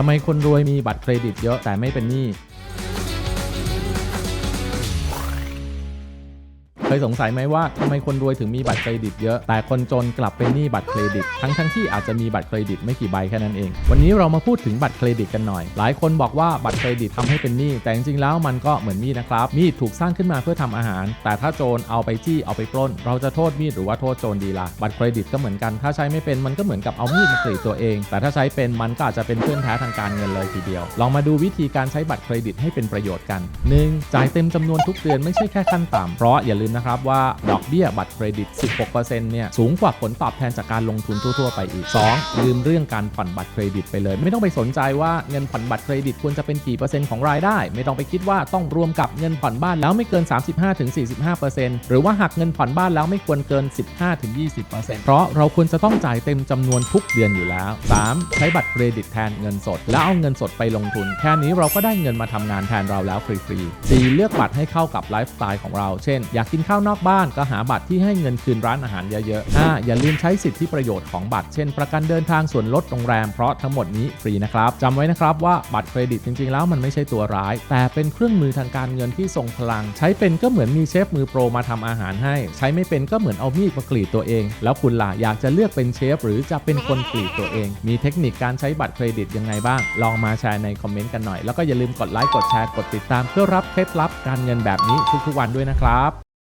ทำไมคนรวยมีบัตรเครดิตเยอะแต่ไม่เป็นหนี้ เคยสงสัยไหมว่าทำไมคนรวยถึงมีบัตรเครดิตเยอะ แต่คนจนกลับเป็นหนี้บัตรเครดิต ทั้งทั้งที่อาจจะมีบัตรเครดิตไม่กี่ใบแค่นั้นเอง วันนี้เรามาพูดถึงบัตรเครดิตกันหน่อย หลายคนบอกว่าบัตรเครดิตทำให้เป็นหนี้ แต่จริงๆแล้วมันก็เหมือนมีดนะครับ มีดถูกสร้างขึ้นมาเพื่อทำอาหาร แต่ถ้าโจรเอาไปจี้เอาไปปล้น เราจะโทษมีดหรือว่าโทษโจรดีล่ะ บัตรเครดิตก็เหมือนกัน ถ้าใช้ไม่เป็นมันก็เหมือนกับเอามีดมากรีดตัวเอง แต่ถ้าใช้เป็นมันก็อาจจะเป็นเพื่อนแท้ทางการเงินเลยทีเดียว ลองมาดูวิธีการใช้บัตรเครดิตให้เป็นประโยชน์กัน 1. จ่ายเต็มจำนวนทุกเดือนไม่ใช่แค่ขั้นต่ำเพราะอย่าลืมนะครับว่าดอกเบี้ยบัตรเครดิต 16%เนี่ยสูงกว่าผลตอบแทนจากการลงทุนทั่ว ๆ ไปอีก 2. ลืมเรื่องการผ่อนบัตรเครดิตไปเลย ไม่ต้องไปสนใจว่าเงินผ่อนบัตรเครดิตควรจะเป็นกี่เปอร์เซ็นต์ของรายได้ ไม่ต้องไปคิดว่าต้องรวมกับเงินผ่อนบ้านแล้วไม่เกิน 35-45%หรือว่าหักเงินผ่อนบ้านแล้วไม่ควรเกิน 15-20%เพราะเราควรจะต้องจ่ายเต็มจำนวนทุกเดือนอยู่แล้ว 3. ใช้บัตรเครดิตแทนเงินสด แล้วเอาเงินสดไปลงทุน แค่นี้เราก็ได้เงินมาทำงานแทนเราแล้วฟรีๆ 4. เลือกบัตรให้เข้ากับไลฟ์สไตล์ของเรา เช่น อยากกินเข้านอกบ้านก็หาบัตรที่ให้เงินคืนร้านอาหารเยอะๆ 5. อย่าลืมใช้สิทธิประโยชน์ของบัตร เช่น ประกันเดินทางส่วนลดโรงแรม เพราะทั้งหมดนี้ฟรีนะครับจำไว้นะครับว่าบัตรเครดิตจริงๆ แล้วมันไม่ใช่ตัวร้าย แต่เป็นเครื่องมือทางการเงินที่ทรงพลัง ใช้เป็นก็เหมือนมีเชฟมือโปรมาทำอาหารให้ ใช้ไม่เป็นก็เหมือนเอามีดมากรีดตัวเอง แล้วคุณล่ะอยากจะเลือกเป็นเชฟหรือจะเป็นคนกรีดตัวเอง มีเทคนิคการใช้บัตรเครดิตยังไงบ้าง ลองมาแชร์ในคอมเมนต์กันหน่อย แล้วก็อย่าลืมกดไลค์กดแชร์กดติดตามเพื่อรับเคล็ดลับการเงินแบบนี้ทุกๆวันด้วยนะครับ